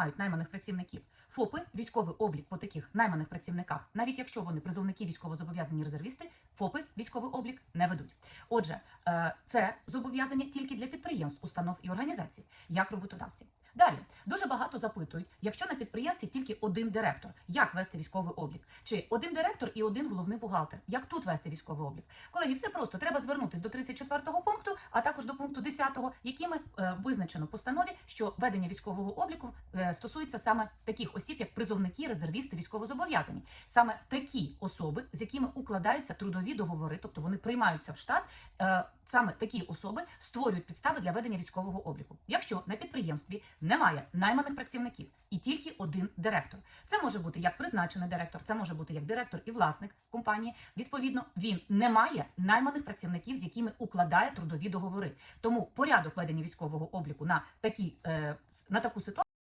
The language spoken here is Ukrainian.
мають найманих працівників. ФОПи, військовий облік по таких найманих працівниках, навіть якщо вони призовники військовозобов'язані резервісти, ФОПи військовий облік не ведуть. Отже, е, це зобов'язання тільки для підприємств, установ і організацій, як роботодавці. Далі дуже багато запитують, якщо на підприємстві тільки один директор, як вести військовий облік? Чи один директор і один головний бухгалтер? Як тут вести військовий облік? Колеги, все просто треба звернутися до 34 пункту, а також до пункту 10, якими е, визначено постанові, що ведення військового обліку е, стосується саме таких осіб, як призовники, резервісти, військовозобов'язані. Саме такі особи, з якими укладаються трудові договори, тобто вони приймаються в штат. е, Саме такі особи створюють підстави для ведення військового обліку. Якщо на підприємстві немає найманих працівників і тільки один директор, це може бути як призначений директор, це може бути як директор і власник компанії. Відповідно, він не має найманих працівників, з якими укладає трудові договори. Тому порядок ведення військового обліку на такі е, на таку ситуацію.